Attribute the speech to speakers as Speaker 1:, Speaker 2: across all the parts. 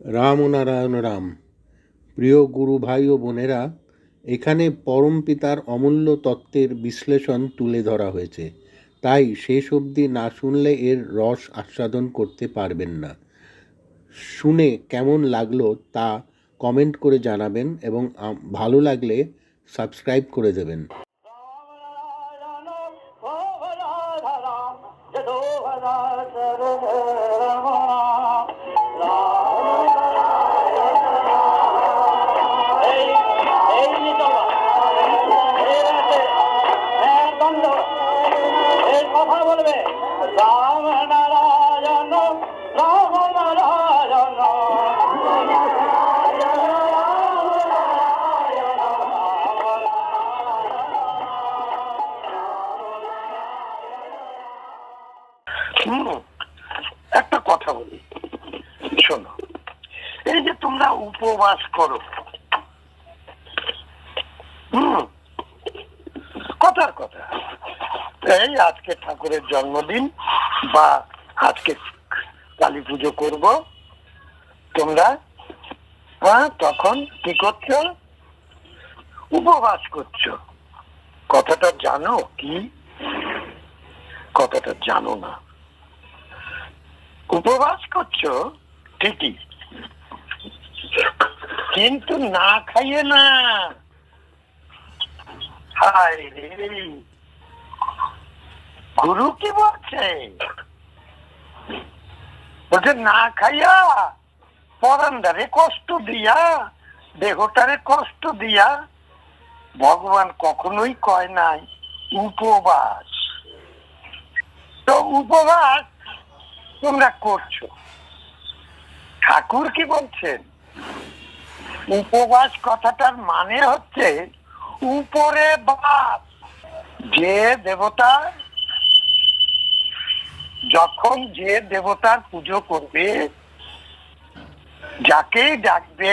Speaker 1: রাম ও নারায়ণ রাম প্রিয় গুরু ভাই ও বোনেরা এখানে পরম পিতার অমূল্য তত্ত্বের বিশ্লেষণ তুলে ধরা হয়েছে তাই শেষ অবধি না শুনলে এর রস আস্বাদন করতে পারবেন না শুনে কেমন লাগল তা কমেন্ট করে জানাবেন এবং ভালো লাগলে সাবস্ক্রাইব করে দেবেন
Speaker 2: শোনো। এই যে তোমরা উপবাস করো। কথার কথা। এই আজকে ঠাকুরের জন্মদিন বা আজকে কালী পুজো করব। তোমরা হ্যাঁ তখন কি করছ? উপবাস করছ। কথাটা জানো কি? কথাটা জানো না। উপবাস করছ ঠিকই। কিন্তু না খাইয়ে না। গুরু কি বলছে? বলছে, না খাইয়া পরান্দারে কষ্ট দিয়া, দেহটারে কষ্ট দিয়া ভগবান কখনোই কয় নাই, উপবাস। তো উপবাস তোমরা করছ। ঠাকুর কি বলছেন? উপবাস কথাটার মানে হচ্ছে উপরে বাস। যে দেবতা যখন যে দেবতার পুজো করবে যাকে ডাকবে,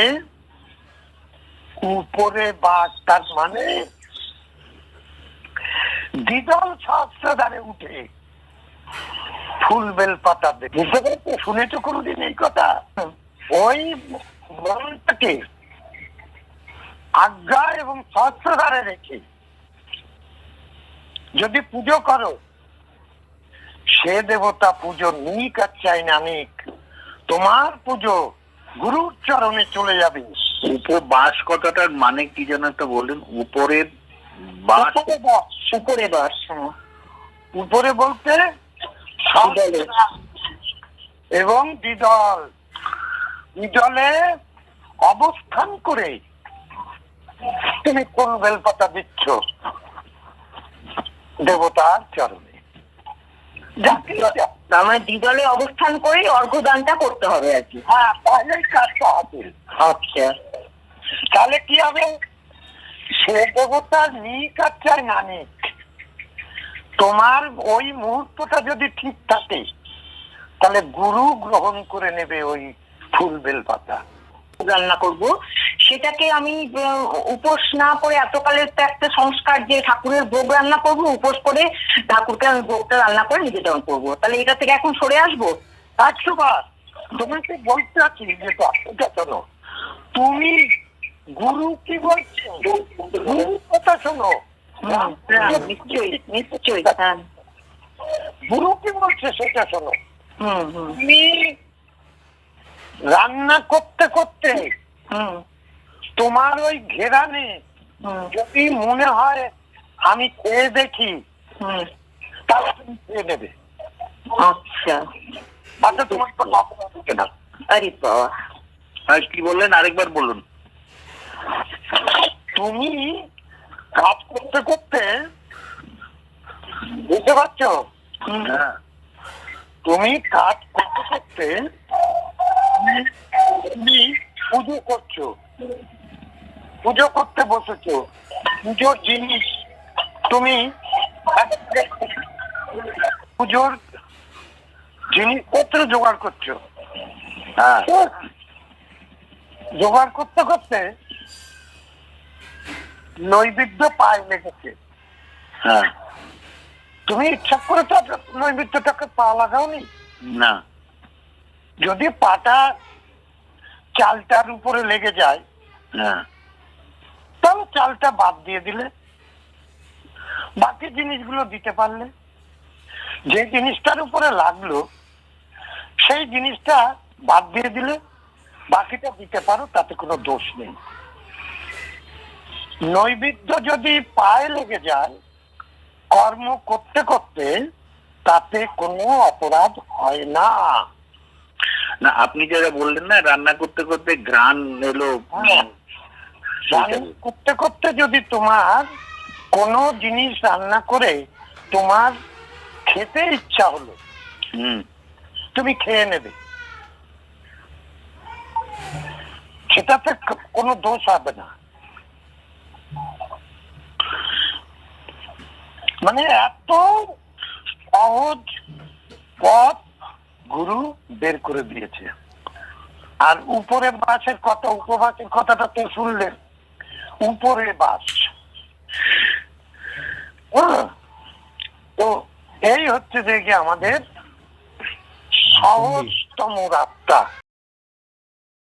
Speaker 2: উপরে বাস তার মানে দ্বিদল সহস্রধারে উঠে। ফুল বেল পাতা বুঝতে পেরেছ। কোনোদিন এই কথা। ওই মনটাকে আজ্ঞা এবং সহস্রধারে রেখে যদি পুজো করো সে দেবতা পুজো নিক আর চাই না নিক তোমার পুজো গুরুর চরণে চলে যাবে।
Speaker 3: উপবাস কথাটার মানে কি যেন একটা বললেন? উপরের বাস
Speaker 2: উপরে বাস, উপরে বাস হ্যাঁ। উপরে বলতে এবং দ্বিদল। দ্বিদলে অবস্থান করে তুমি কোন বেলপাতা দিচ্ছ? দেবতার চরণে।
Speaker 4: মানে দ্বিদলে অবস্থান করেই অর্ঘদানটা করতে হবে আর কি।
Speaker 2: হ্যাঁ তাহলেই কাজটা হবে
Speaker 4: আচ্ছা।
Speaker 2: তাহলে কি হবে? সে দেবতার নিক আর চাই না নিক তোমার ওই মুহূর্তটা যদি ঠিক থাকে, তাহলে গুরু গ্রহণ করে নেবে ওই ফুল বেল পাতা
Speaker 4: রান্না করব। সেটাকে আমি উপোস না করে এতকালের তো একটা সংস্কার যে ঠাকুরের ভোগ রান্না করব, উপোস করে ঠাকুরকে আমি ভোগটা রান্না করে আমি করব। তাহলে এটা থেকে এখন সরে আসব?
Speaker 2: বার তোমাকে বলতে আছি যে দশটা শোনো তুমি গুরু কি বলছে? গুরু কথা শোনো।
Speaker 4: নিশ্চয়ই নিশ্চয়ই হ্যাঁ।
Speaker 2: গুরু কি বলছে সেটা শোনো।
Speaker 4: হুম হুম।
Speaker 2: তুমি রান্না করতে করতে
Speaker 4: হুম।
Speaker 2: তোমার ওই ঘেরানে যদি মনে হয় আমি খেয়ে দেখি
Speaker 4: হুম।
Speaker 2: তাহলে তুমি খেয়ে নেবে।
Speaker 4: আচ্ছা।
Speaker 2: আচ্ছা তোমার তো না।
Speaker 4: আরে বাবা।
Speaker 3: আর কি বললেন? আরেকবার বলুন।
Speaker 2: তুমি কাজ করতে করতে বুঝতে পারছ?
Speaker 3: হ্যাঁ।
Speaker 2: তুমি কাজ করতে করতে তুমি পুজো করছ। পুজো করতে বসেছো। পুজোর জিনিস তুমি পুজোর জিনিসপত্র জোগাড় করছ।
Speaker 3: হ্যাঁ।
Speaker 2: জোগাড় করতে করতে নৈবেদ্য পায়ে লেগেছে
Speaker 3: হ্যাঁ।
Speaker 2: তুমি ইচ্ছা করে তো নৈবেদ্যটাকে পা লাগাওনি?
Speaker 3: না।
Speaker 2: যদি পাটা চালটার উপরে লেগে যায়
Speaker 3: হ্যাঁ।
Speaker 2: তাহলে চালটা বাদ দিয়ে দিলে। বাকি জিনিসগুলো দিতে পারলে। যে জিনিসটার উপরে লাগল সেই জিনিসটা বাদ দিয়ে দিলে বাকিটা দিতে পারো তাতে কোনো দোষ নেই। নৈবেদ্য যদি পায়ে লেগে যায় কর্ম করতে করতে তাতে কোনো অপরাধ হয় না।
Speaker 3: না আপনি যেটা বললেন না রান্না করতে করতে গ্রান এলো
Speaker 2: হ্যাঁ। করতে করতে যদি তোমার কোনো জিনিস রান্না করে তোমার খেতে ইচ্ছা হলো
Speaker 3: হুম।
Speaker 2: তুমি খেয়ে নেবে। সেটাতে কোনো দোষ হবে না। মানে এত সহজ পথ গুরু বের করে দিয়েছে। আর উপরে বাসের কথা উপবাসের কথাটা তো শুনলেন। উপরে বাস। তো এই হচ্ছে যে কি আমাদের সহজতম রাস্তা।